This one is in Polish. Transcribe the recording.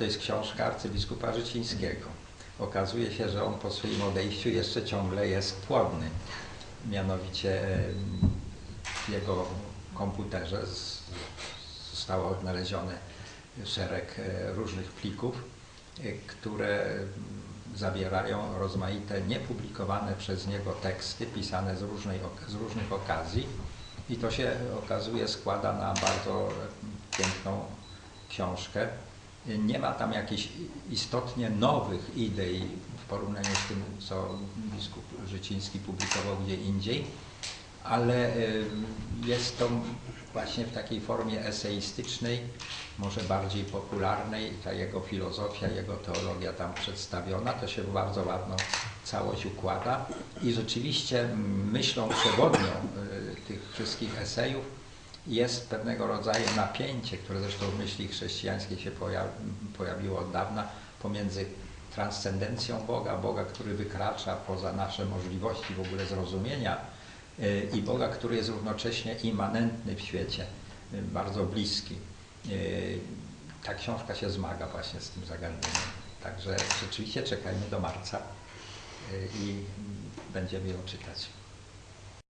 To jest książka arcybiskupa Życińskiego. Okazuje się, że on po swoim odejściu jeszcze ciągle jest płodny. Mianowicie e, w jego komputerze zostało odnalezione szereg e, różnych plików, e, które zawierają rozmaite niepublikowane przez niego teksty pisane z, różnej, z różnych okazji i to się okazuje składa na bardzo piękną książkę. Nie ma tam jakichś istotnie nowych idei w porównaniu z tym, co biskup Życiński publikował gdzie indziej, ale y, jest to właśnie w takiej formie eseistycznej, może bardziej popularnej, ta jego filozofia, jego teologia tam przedstawiona, to się bardzo ładną całość układa. I rzeczywiście myślą przewodnią y, tych wszystkich esejów jest pewnego rodzaju napięcie, które zresztą w myśli chrześcijańskiej się poja- pojawiło od dawna pomiędzy transcendencją Boga, Boga, który wykracza poza nasze możliwości w ogóle zrozumienia y, i Boga, który jest równocześnie immanentny w świecie, y, bardzo bliski. Y, Ta książka się zmaga właśnie z tym zagadnieniem. Także rzeczywiście czekajmy do marca i będziemy ją czytać.